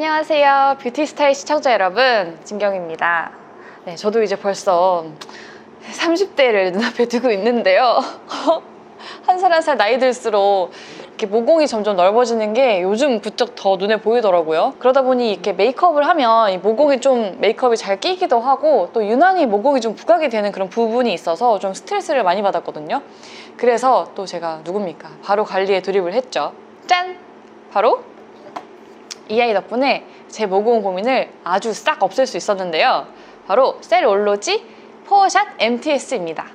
안녕하세요. 뷰티스타일 시청자 여러분, 진경입니다. 네, 저도 이제 벌써 30대를 눈앞에 두고 있는데요. 한살 한 살 나이 들수록 이렇게 모공이 점점 넓어지는 게 요즘 부쩍 더 눈에 보이더라고요. 그러다 보니 이렇게 메이크업을 하면 이 모공이 좀 메이크업이 잘 끼기도 하고 또 유난히 모공이 좀 부각이 되는 그런 부분이 있어서 좀 스트레스를 많이 받았거든요. 그래서 또 제가 누굽니까? 바로 관리에 돌입을 했죠. 짠! 바로 이 아이 덕분에 제 모공 고민을 아주 싹 없앨 수 있었는데요. 바로 셀 올로지 포어샷 MTS입니다.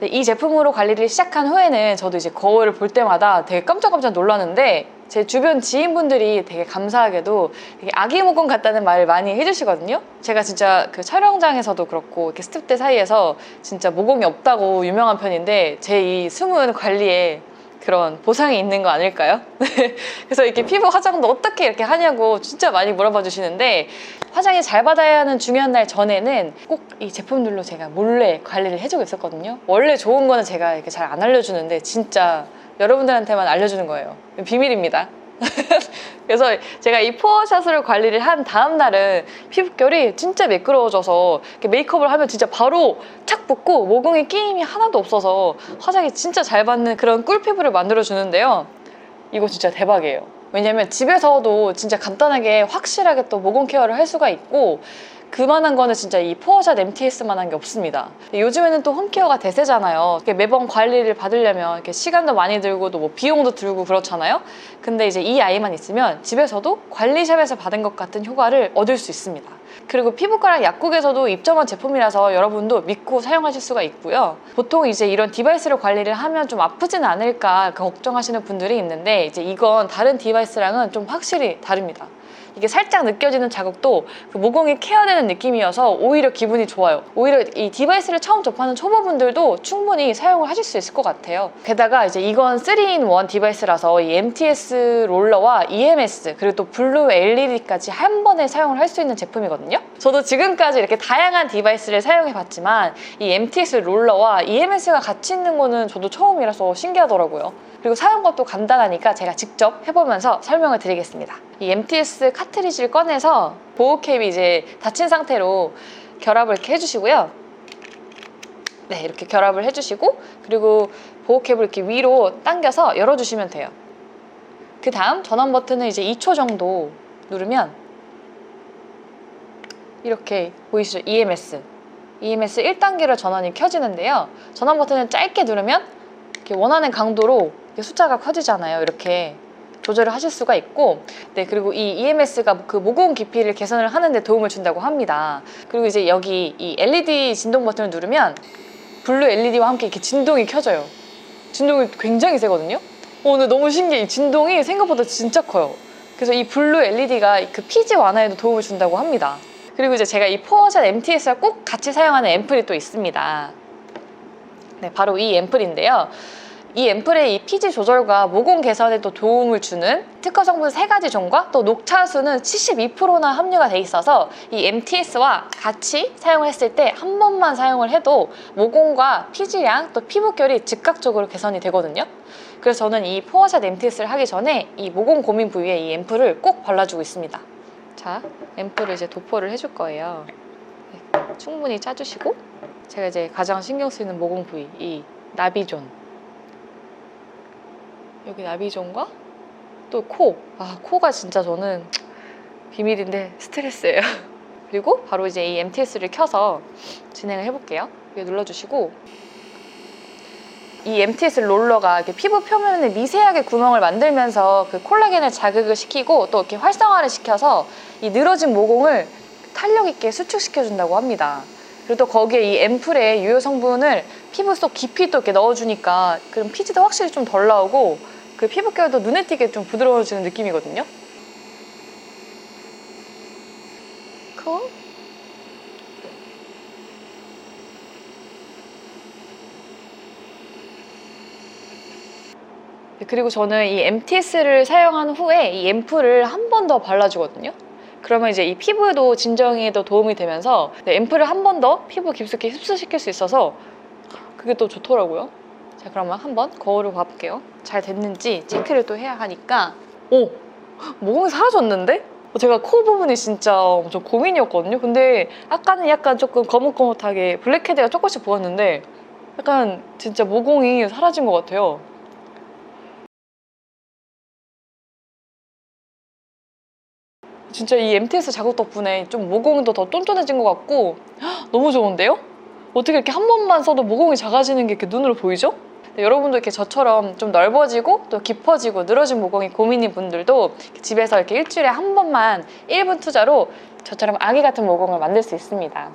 네, 이 제품으로 관리를 시작한 후에는 저도 이제 거울을 볼 때마다 되게 깜짝깜짝 놀랐는데 제 주변 지인분들이 되게 감사하게도 되게 아기 모공 같다는 말을 많이 해주시거든요. 제가 진짜 그 촬영장에서도 그렇고 이렇게 스탭들 사이에서 진짜 모공이 없다고 유명한 편인데 제 이 숨은 관리에 그런 보상이 있는 거 아닐까요? 네. 그래서 이렇게 피부 화장도 어떻게 이렇게 하냐고 진짜 많이 물어봐 주시는데 화장이 잘 받아야 하는 중요한 날 전에는 꼭 이 제품들로 제가 몰래 관리를 해주고 있었거든요. 원래 좋은 거는 제가 이렇게 잘 안 알려주는데 진짜 여러분들한테만 알려주는 거예요. 비밀입니다. 그래서 제가 이 포어샷으로 관리를 한 다음 날은 피부결이 진짜 매끄러워져서 메이크업을 하면 진짜 바로 착 붙고 모공에 끼임이 하나도 없어서 화장이 진짜 잘 받는 그런 꿀 피부를 만들어 주는데요. 이거 진짜 대박이에요. 왜냐면 집에서도 진짜 간단하게 확실하게 또 모공 케어를 할 수가 있고 그만한 거는 진짜 이 포어샷 MTS만 한 게 없습니다. 요즘에는 또 홈케어가 대세잖아요. 매번 관리를 받으려면 이렇게 시간도 많이 들고 또 뭐 비용도 들고 그렇잖아요. 근데 이제 이 아이만 있으면 집에서도 관리샵에서 받은 것 같은 효과를 얻을 수 있습니다. 그리고 피부과랑 약국에서도 입점한 제품이라서 여러분도 믿고 사용하실 수가 있고요. 보통 이제 이런 디바이스로 관리를 하면 좀 아프진 않을까 걱정하시는 분들이 있는데 이제 이건 다른 디바이스랑은 좀 확실히 다릅니다. 이게 살짝 느껴지는 자극도 그 모공이 케어되는 느낌이어서 오히려 기분이 좋아요. 오히려 이 디바이스를 처음 접하는 초보분들도 충분히 사용을 하실 수 있을 것 같아요. 게다가 이제 이건 3in1 디바이스라서 이 MTS 롤러와 EMS 그리고 또 블루 LED까지 한 번에 사용을 할 수 있는 제품이거든요. 저도 지금까지 이렇게 다양한 디바이스를 사용해 봤지만 이 MTS 롤러와 EMS가 같이 있는 거는 저도 처음이라서 신기하더라고요. 그리고 사용법도 간단하니까 제가 직접 해보면서 설명을 드리겠습니다. 이 MTS 카트리지를 꺼내서 보호 캡이 이제 닫힌 상태로 결합을 이렇게 해주시고요. 네, 이렇게 결합을 해주시고 그리고 보호 캡을 이렇게 위로 당겨서 열어주시면 돼요. 그 다음 전원 버튼을 이제 2초 정도 누르면 이렇게 보이시죠? EMS. EMS 1단계로 전원이 켜지는데요. 전원 버튼을 짧게 누르면 이렇게 원하는 강도로 숫자가 커지잖아요. 이렇게 조절을 하실 수가 있고 네 그리고 이 EMS가 그 모공 깊이를 개선을 하는데 도움을 준다고 합니다. 그리고 이제 여기 이 LED 진동 버튼을 누르면 블루 LED와 함께 이렇게 진동이 켜져요. 진동이 굉장히 세거든요. 어, 근데 너무 신기해. 이 진동이 생각보다 진짜 커요. 그래서 이 블루 LED가 그 피지 완화에도 도움을 준다고 합니다. 그리고 이제 제가 이 포어샷 MTS와 꼭 같이 사용하는 앰플이 또 있습니다. 네, 바로 이 앰플인데요. 이 앰플의 이 피지 조절과 모공 개선에 또 도움을 주는 특허 성분 세 가지 종과 또 녹차수는 72%나 함유가 돼 있어서 이 MTS와 같이 사용했을 때 한 번만 사용을 해도 모공과 피지량 또 피부결이 즉각적으로 개선이 되거든요. 그래서 저는 이 포어샷 MTS를 하기 전에 이 모공 고민 부위에 이 앰플을 꼭 발라주고 있습니다. 자, 앰플을 이제 도포를 해줄 거예요. 네, 충분히 짜주시고 제가 이제 가장 신경 쓰이는 모공 부위 이 나비존 여기 나비존과 또 코. 아, 코가 진짜 저는 비밀인데 스트레스예요. 그리고 바로 이제 이 MTS를 켜서 진행을 해볼게요. 여기 눌러주시고 이 MTS 롤러가 피부 표면에 미세하게 구멍을 만들면서 그 콜라겐을 자극을 시키고 또 이렇게 활성화를 시켜서 이 늘어진 모공을 탄력 있게 수축시켜 준다고 합니다. 그리고 또 거기에 이 앰플의 유효 성분을 피부 속 깊이 또 이렇게 넣어주니까 그럼 피지도 확실히 좀 덜 나오고 그 피부결도 눈에 띄게 좀 부드러워지는 느낌이거든요. 코. 네, 그리고 저는 이 MTS를 사용한 후에 이 앰플을 한 번 더 발라주거든요. 그러면 이제 이 피부에도 진정에도 도움이 되면서 네, 앰플을 한 번 더 피부 깊숙이 흡수시킬 수 있어서 그게 또 좋더라고요. 자 그러면 한번 거울을 봐볼게요. 잘 됐는지 체크를 또 해야 하니까 오! 모공이 사라졌는데? 제가 코 부분이 진짜 좀 고민이었거든요. 근데 아까는 약간 조금 거뭇거뭇하게 블랙헤드가 조금씩 보였는데 약간 진짜 모공이 사라진 것 같아요. 진짜 이 MTS 자국 덕분에 좀 모공도 더 쫀쫀해진 것 같고 헉, 너무 좋은데요? 어떻게 이렇게 한 번만 써도 모공이 작아지는 게 이렇게 눈으로 보이죠? 네, 여러분도 이렇게 저처럼 좀 넓어지고 또 깊어지고 늘어진 모공이 고민인 분들도 집에서 이렇게 일주일에 한 번만 1분 투자로 저처럼 아기 같은 모공을 만들 수 있습니다.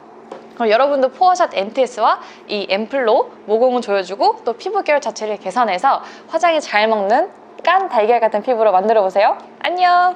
그럼 여러분도 포어샷 MTS와 이 앰플로 모공을 조여주고 또 피부 계열 자체를 개선해서 화장이 잘 먹는 깐 달걀 같은 피부로 만들어 보세요. 안녕!